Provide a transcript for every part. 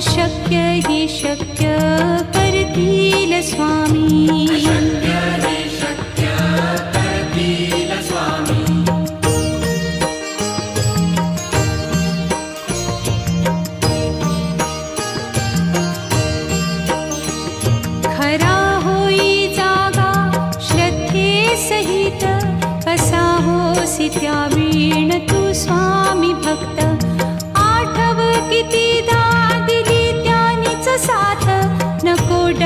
अशक्य ही शक्य स्वामी। खरा होई जागा श्रद्धे सहित कसा होसी वीण तू स्वामी भक्त? आठव कितीदा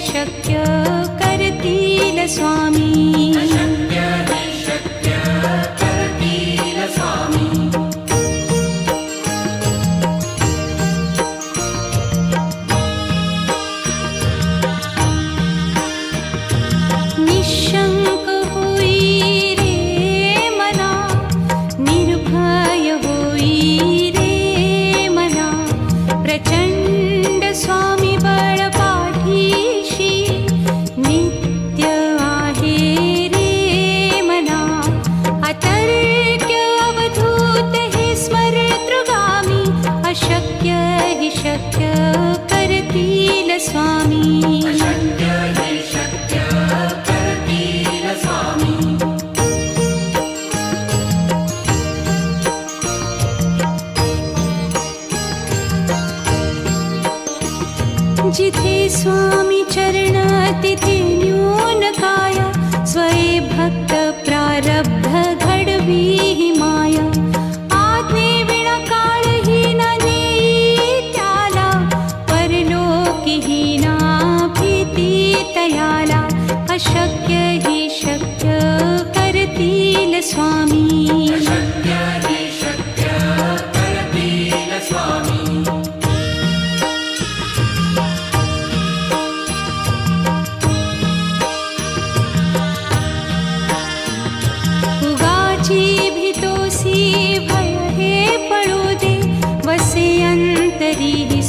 शक्य करतील स्वामी. जिथे स्वामी चरण तिथे न्यून काया स्वये भक्त प्रारब्ध घडवी हि माया. आज्ञे विणा काळही न त्याला परलोकी ही ना भीती तयाला. अशक्य हि शक्य करतील स्वामी.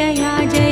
जया जय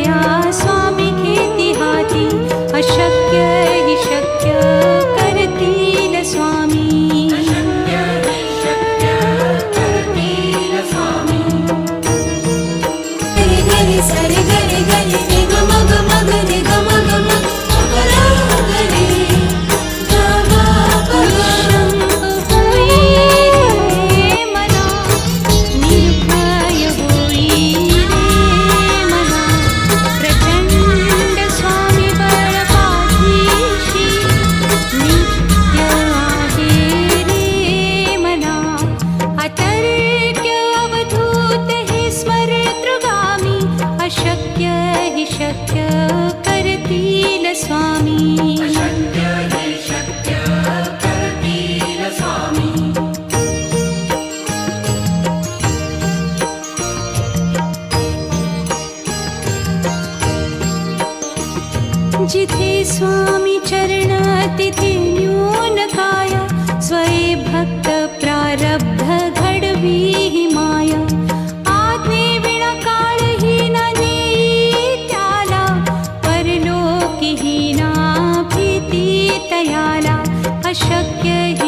शक्य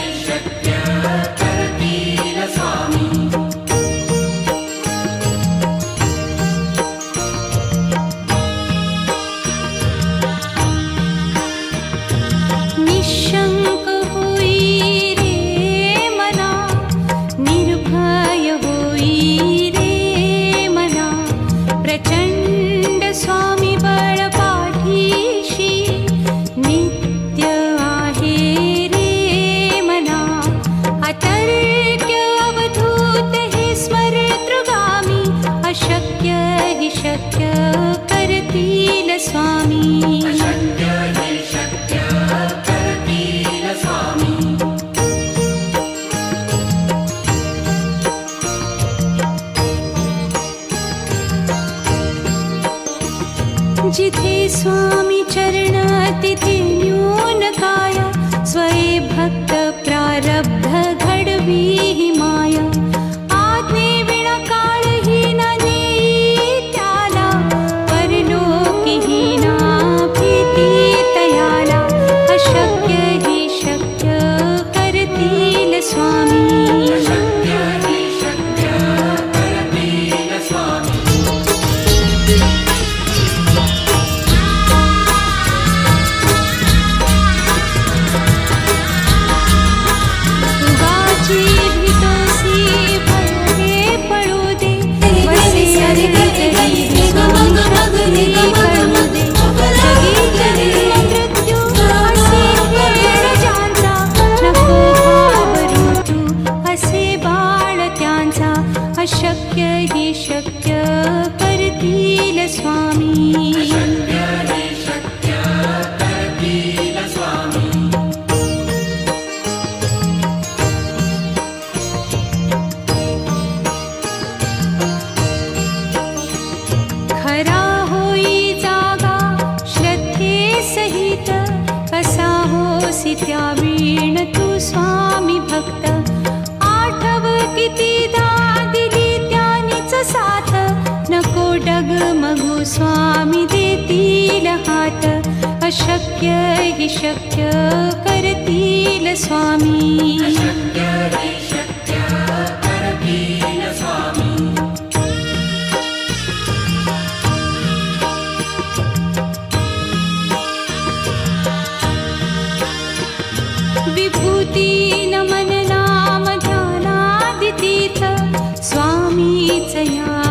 जिथे स्वामी चरणातिथे न्यूनकाया स्वये भक्त प्रारब्ध भक्तप्रारब्धधढवी मगो स्वामी देतील हात अशक्य हि शक्य करतील स्वामी. विभूती नमन नाम ध्यानादितीथ स्वामीच या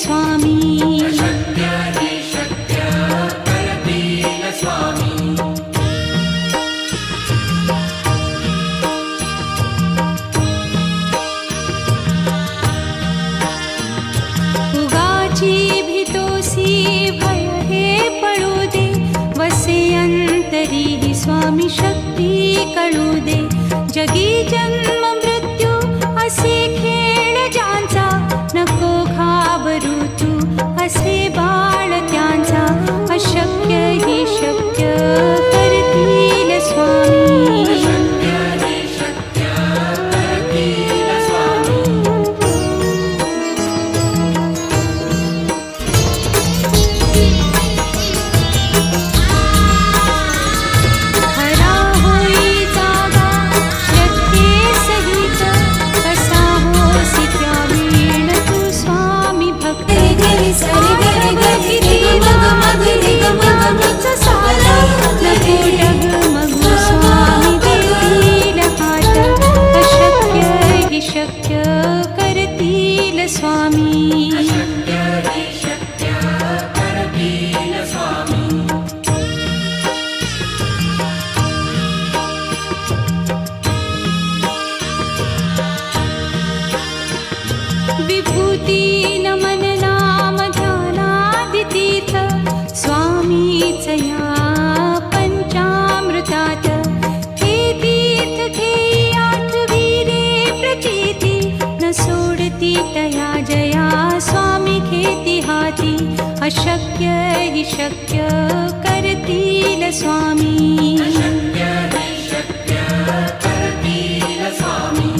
स्वामी स्वामी खेती केतिहाी अशक्य ही शक्य करतील स्वामी। अशक्य ही शक्य करतील स्वामी।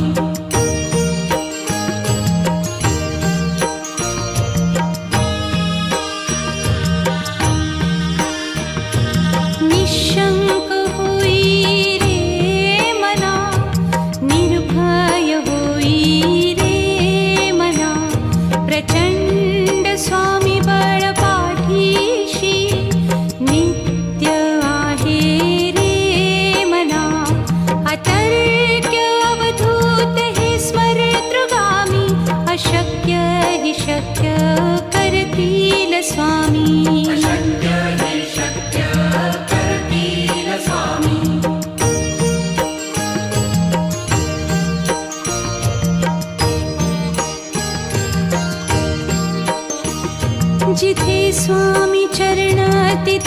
जिथे स्वामी चरणातिथिन्यूनकाय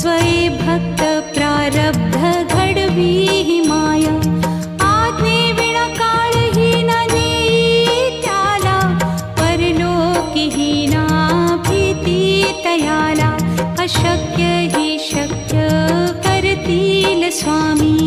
स्वये भक्त प्रारब्ध भक्तप्रारब्धगढवी माया। आत्मीणा नीत्याला परलोकिहीना प्रीति तयाला अशक्य हि शक्य करतील स्वामी।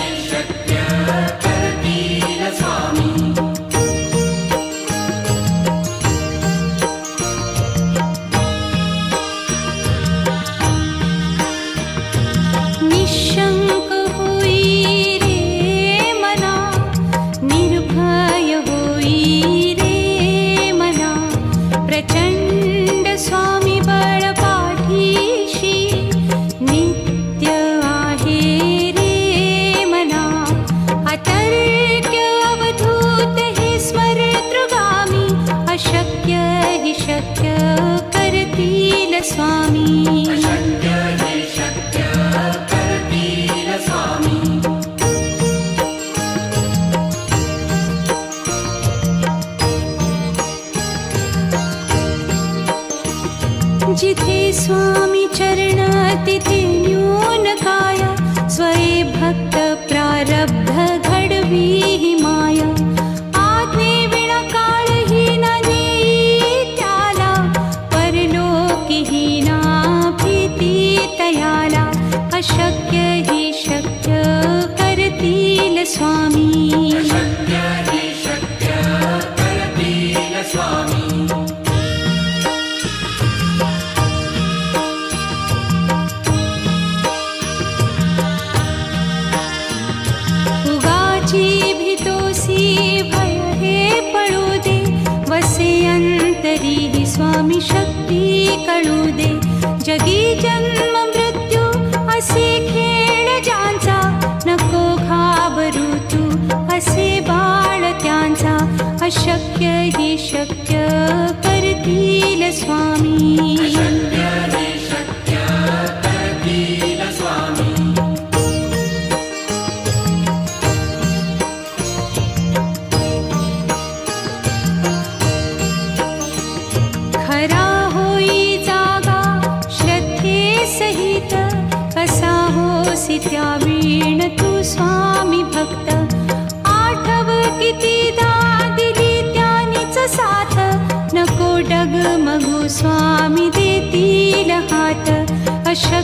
स्वामी